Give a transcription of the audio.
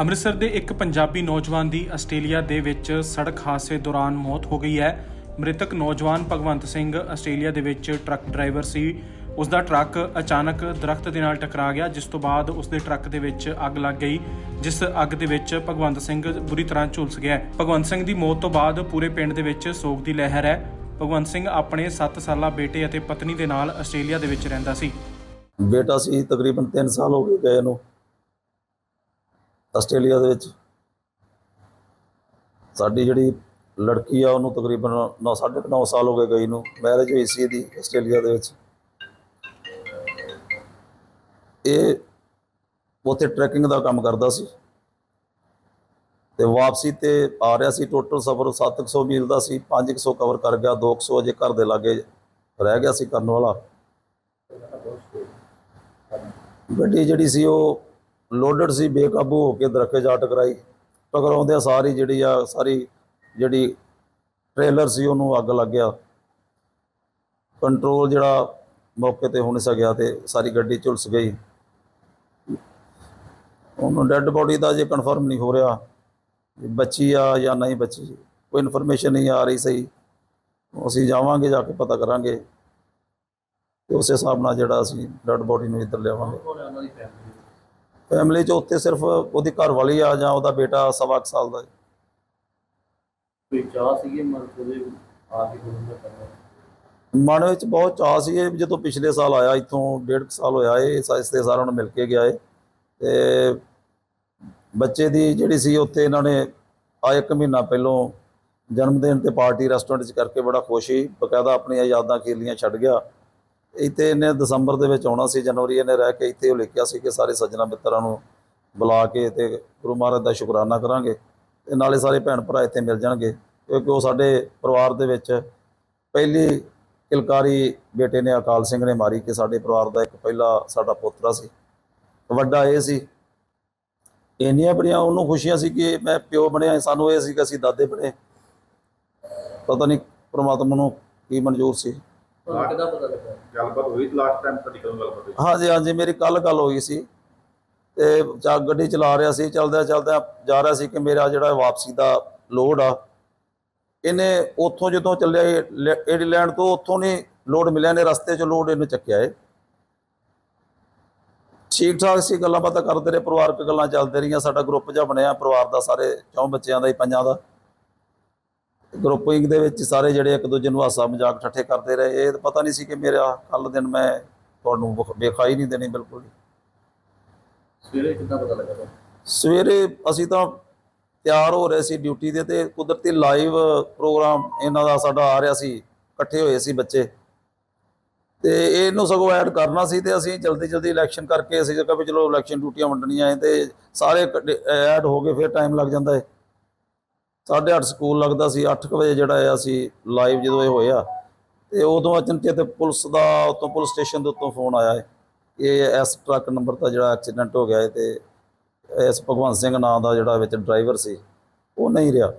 ਅੰਮ੍ਰਿਤਸਰ ਦੇ ਇੱਕ ਪੰਜਾਬੀ ਨੌਜਵਾਨ ਦੀ ਆਸਟ੍ਰੇਲੀਆ ਦੇ ਵਿੱਚ ਸੜਕ ਹਾਦਸੇ ਦੌਰਾਨ ਮੌਤ ਹੋ ਗਈ ਹੈ। ਮ੍ਰਿਤਕ ਨੌਜਵਾਨ ਭਗਵੰਤ ਸਿੰਘ ਆਸਟ੍ਰੇਲੀਆ ਦੇ ਵਿੱਚ ਟਰੱਕ ਡਰਾਈਵਰ ਸੀ। ਉਸ ਦਾ ਟਰੱਕ ਅਚਾਨਕ ਦਰਖਤ ਦੇ ਨਾਲ ਟਕਰਾ ਗਿਆ, ਜਿਸ ਤੋਂ ਬਾਅਦ ਉਸ ਦੇ ਟਰੱਕ ਦੇ ਵਿੱਚ ਅੱਗ ਲੱਗ ਗਈ, ਜਿਸ ਅੱਗ ਦੇ ਵਿੱਚ ਭਗਵੰਤ ਸਿੰਘ ਬੁਰੀ ਤਰ੍ਹਾਂ ਝੁਲਸ ਗਿਆ ਭਗਵੰਤ ਸਿੰਘ ਦੀ ਮੌਤ ਤੋਂ ਬਾਅਦ ਪੂਰੇ ਪਿੰਡ ਦੇ ਵਿੱਚ ਸੋਗ ਦੀ ਲਹਿਰ ਹੈ। ਭਗਵੰਤ ਸਿੰਘ ਆਪਣੇ 7 ਸਾਲਾ ਬੇਟੇ ਅਤੇ ਪਤਨੀ ਦੇ ਨਾਲ ਆਸਟ੍ਰੇਲੀਆ ਦੇ ਵਿੱਚ ਰਹਿੰਦਾ ਸੀ। ਬੇਟਾ ਸੀ ਤਕਰੀਬਨ 3 ਸਾਲ ਹੋ ਗਏ ਗਏ ਨੂੰ। ਆਸਟ੍ਰੇਲੀਆ ਦੇ ਵਿੱਚ। ਸਾਡੀ ਜਿਹੜੀ ਲੜਕੀ ਆ, ਉਹਨੂੰ ਤਕਰੀਬਨ 9 9.5 ਸਾਲ ਹੋ ਗਏ ਗਈ ਨੂੰ। ਮੈਰਿਜ ਹੋਈ ਸੀ ਇਹਦੀ ਆਸਟ੍ਰੇਲੀਆ ਦੇ ਵਿੱਚ। ਇਹ ਉੱਥੇ ਟਰੈਕਿੰਗ ਦਾ ਕੰਮ ਕਰਦਾ ਸੀ। ਤੇ ਵਾਪਸੀ ਤੇ ਆ ਰਿਹਾ ਸੀ। ਟੋਟਲ ਸਫ਼ਰ 700 ਮੀਲ ਦਾ ਸੀ। 500 ਕਵਰ ਕਰ ਗਿਆ। 200 ਅਜੇ ਘਰ ਦੇ ਲਾਗੇ ਰਹਿ ਗਿਆ ਸੀ ਕਰਨ ਵਾਲਾ। ਗੱਡੀ ਜਿਹੜੀ ਸੀ ਉਹ ਲੋਡਡ ਸੀ, ਬੇਕਾਬੂ ਹੋ ਕੇ ਦਰਖਤ ਜਾ ਟਕਰਾਈ ਟਕਰਾਉਂਦਿਆਂ ਸਾਰੀ ਜਿਹੜੀ ਆ, ਸਾਰੀ ਜਿਹੜੀ ਟ੍ਰੇਲਰ ਸੀ, ਉਹਨੂੰ ਅੱਗ ਲੱਗ ਗਿਆ। ਕੰਟਰੋਲ ਜਿਹੜਾ ਮੌਕੇ ਤੇ ਹੋ ਨਹੀਂ ਸਕਿਆ ਤੇ ਸਾਰੀ ਗੱਡੀ ਝੁਲਸ ਗਈ। ਉਹਨੂੰ ਡੈੱਡ ਬੋਡੀ ਦਾ ਜੇ ਕਨਫਰਮ ਨਹੀਂ ਹੋ ਰਿਹਾ ਬੱਚੀ ਆ ਜਾਂ ਨਹੀਂ ਬੱਚੀ। ਕੋਈ ਇਨਫੋਰਮੇਸ਼ਨ ਨਹੀਂ ਆ ਰਹੀ ਸਹੀ। ਅਸੀਂ ਜਾਵਾਂਗੇ, ਜਾ ਕੇ ਪਤਾ ਕਰਾਂਗੇ। ਤੇ ਉਸੇ ਹਿਸਾਬ ਨਾਲ ਜਿਹੜਾ ਅਸੀਂ ਡੈੱਡ ਬੋਡੀ ਨੂੰ ਇੱਧਰ ਲਿਆਵਾਂਗੇ। ਫੈਮਿਲੀ ਚ ਉੱਤੇ ਸਿਰਫ ਉਹਦੀ ਘਰ ਵਾਲੀ ਆ ਜਾਂ ਉਹਦਾ ਬੇਟਾ ਸਵਾ ਕੁ ਸਾਲ ਦਾ ਹੈ। ਕੋਈ ਚਾਹ ਸੀਗੀ ਮਨ ਉਹਦੇ ਆ ਕੇ ਗੁਰੂ ਦਾ ਕਰਨਾ? ਮਨ ਵਿੱਚ ਬਹੁਤ ਚਾਅ ਸੀ ਇਹ ਜਦੋਂ ਪਿਛਲੇ ਸਾਲ ਆਇਆ ਇੱਥੋਂ ਡੇਢ ਕੁ ਸਾਲ ਹੋਇਆ ਇਹ ਇਸ ਦੇ ਸਾਰਿਆਂ ਨੂੰ ਮਿਲ ਕੇ ਗਿਆ ਏ ਤੇ ਬੱਚੇ ਦੀ ਜਿਹੜੀ ਸੀ ਉੱਥੇ ਇਹਨਾਂ ਨੇ ਆ ਇੱਕ ਮਹੀਨਾ ਪਹਿਲੋਂ ਜਨਮ ਦਿਨ ਤੇ ਪਾਰਟੀ ਰੈਸਟੋਰੈਂਟ 'ਚ ਕਰਕੇ ਬੜਾ ਖੁਸ਼ ਸੀ। ਬਕਾਇਦਾ ਆਪਣੀਆਂ ਯਾਦਾਂ ਖੇਲੀਆਂ ਛੱਡ ਗਿਆ। ਇੱਥੇ ਇਹਨੇ ਦਸੰਬਰ ਦੇ ਵਿੱਚ ਆਉਣਾ ਸੀ, ਜਨਵਰੀ ਇਹਨੇ ਰਹਿ ਕੇ ਇੱਥੇ ਉਹ ਲਿਖਿਆ ਸੀ ਕਿ ਸਾਰੇ ਸੱਜਣਾ ਮਿੱਤਰਾਂ ਨੂੰ ਬੁਲਾ ਕੇ ਤੇ ਗੁਰੂ ਮਹਾਰਾਜ ਦਾ ਸ਼ੁਕਰਾਨਾ ਕਰਾਂਗੇ ਤੇ ਨਾਲੇ ਸਾਰੇ ਭੈਣ ਭਰਾ ਇੱਥੇ ਮਿਲ ਜਾਣਗੇ ਕਿਉਂਕਿ ਉਹ ਸਾਡੇ ਪਰਿਵਾਰ ਦੇ ਵਿੱਚ ਪਹਿਲੀ ਕਿਲਕਾਰੀ ਬੇਟੇ ਨੇ ਅਕਾਲ ਸਿੰਘ ਨੇ ਮਾਰੀ ਕਿ ਸਾਡੇ ਪਰਿਵਾਰ ਦਾ ਇੱਕ ਪਹਿਲਾ ਸਾਡਾ ਪੋਤਰਾ ਸੀ। ਵੱਡਾ ਇਹ ਸੀ। ਇੰਨੀਆਂ ਬੜੀਆਂ ਉਹਨੂੰ ਖੁਸ਼ੀਆਂ ਸੀ ਕਿ ਮੈਂ ਪਿਓ ਬਣਿਆ, ਸਾਨੂੰ ਇਹ ਸੀ ਕਿ ਅਸੀਂ ਦਾਦੇ ਬਣੇ। ਪਤਾ ਨਹੀਂ ਪ੍ਰਮਾਤਮਾ ਨੂੰ ਕੀ ਮਨਜ਼ੂਰ ਸੀ। ਤੁਹਾਨੂੰ ਕਿੱਦਾਂ ਪਤਾ ਲੱਗਾ? ਗੱਲਬਾਤ ਹੋਈ ਲਾਸਟ ਟਾਈਮ ਤੁਹਾਡੀ ਕਦੋਂ ਗੱਲਬਾਤ ਹੋਈ? ਹਾਂਜੀ ਹਾਂਜੀ ਮੇਰੀ ਕੱਲ ਗੱਲ ਹੋਈ ਸੀ ਤੇ ਚਾ ਗੱਡੀ ਚਲਾ ਰਿਹਾ ਸੀ ਚਲਦਿਆਂ ਚਲਦਿਆਂ ਜਾ ਰਿਹਾ ਸੀ ਕਿ ਮੇਰਾ ਜਿਹੜਾ ਵਾਪਸੀ ਦਾ ਲੋਡ ਆ ਇਹਨੇ ਉੱਥੋਂ ਜਦੋਂ ਚੱਲਿਆ ਏਡੀਲੈਂਡ ਤੋਂ ਉੱਥੋਂ ਨਹੀਂ ਲੋਡ ਮਿਲਿਆ ਨੇ ਰਸਤੇ 'ਚ ਲੋਡ ਇਹਨੂੰ ਚੱਕਿਆ ਏ। ਠੀਕ ਠਾਕ ਸੀ ਗੱਲਾਂ ਬਾਤਾਂ ਕਰਦੇ ਰਹੇ ਪਰਿਵਾਰਕ ਗੱਲਾਂ ਚੱਲਦੇ ਰਹੀਆਂ ਸਾਡਾ ਗਰੁੱਪ ਜਿਹਾ ਬਣਿਆ ਪਰਿਵਾਰ ਦਾ ਸਾਰੇ ਚੌਂ ਬੱਚਿਆਂ ਦਾ ਹੀ ਪੰਜਾਂ ਦਾ। ਗਰੁੱਪਿੰਗ ਦੇ ਵਿੱਚ ਸਾਰੇ ਜਿਹੜੇ ਇੱਕ ਦੂਜੇ ਨੂੰ ਹਾਸਾ ਮਜ਼ਾਕ ਠੱਠੇ ਕਰਦੇ ਰਹੇ ਇਹ ਤਾਂ ਪਤਾ ਨਹੀਂ ਸੀ ਕਿ ਮੇਰਾ ਕੱਲ ਦਿਨ ਮੈਂ ਤੁਹਾਨੂੰ ਵਿਖਾਈ ਨਹੀਂ ਦੇਣੀ ਬਿਲਕੁਲ। ਸਵੇਰੇ ਕਿੱਦਾਂ ਪਤਾ ਲੱਗਾ? ਸਵੇਰੇ ਅਸੀਂ ਤਾਂ ਤਿਆਰ ਹੋ ਰਹੇ ਸੀ ਡਿਊਟੀ ਦੇ ਤੇ ਕੁਦਰਤੀ ਲਾਈਵ ਪ੍ਰੋਗਰਾਮ ਇਹਨਾਂ ਦਾ ਸਾਡਾ ਆ ਰਿਹਾ ਸੀ ਇਕੱਠੇ ਹੋਏ ਸੀ ਬੱਚੇ ਤੇ ਇਹਨੂੰ ਸਗੋਂ ਐਡ ਕਰਨਾ ਸੀ ਤੇ ਅਸੀਂ ਜਲਦੀ ਜਲਦੀ ਇਲੈਕਸ਼ਨ ਕਰਕੇ ਅਸੀਂ ਕਿਹਾ ਵੀ ਚਲੋ ਇਲੈਕਸ਼ਨ ਡਿਊਟੀਆਂ ਵੰਡਣੀਆਂ ਹੈ ਤੇ ਸਾਰੇ ਐਡ ਹੋ ਗਏ ਫਿਰ ਟਾਈਮ ਲੱਗ ਜਾਂਦਾ ਹੈ 8:30 ਸਕੂਲ ਲੱਗਦਾ ਸੀ 8 ਵਜੇ ਜਿਹੜਾ ਆ ਅਸੀਂ ਲਾਈਵ ਜਦੋਂ ਇਹ ਹੋਇਆ ਤੇ ਉਦੋਂ ਅਚਨਚੇਤ ਪੁਲਿਸ ਦਾ ਉਤੋਂ ਪੁਲਿਸ ਸਟੇਸ਼ਨ ਦੇ ਉੱਤੋਂ ਫੋਨ ਆਇਆ ਹੈ ਇਹ ਇਸ ਟਰੱਕ ਨੰਬਰ ਦਾ ਜਿਹੜਾ ਐਕਸੀਡੈਂਟ ਹੋ ਗਿਆ ਹੈ ਤੇ ਇਸ ਭਗਵੰਤ ਸਿੰਘ ਨਾਂ ਦਾ ਜਿਹੜਾ ਵਿੱਚ ਡਰਾਈਵਰ ਸੀ, ਉਹ ਨਹੀਂ ਰਿਹਾ।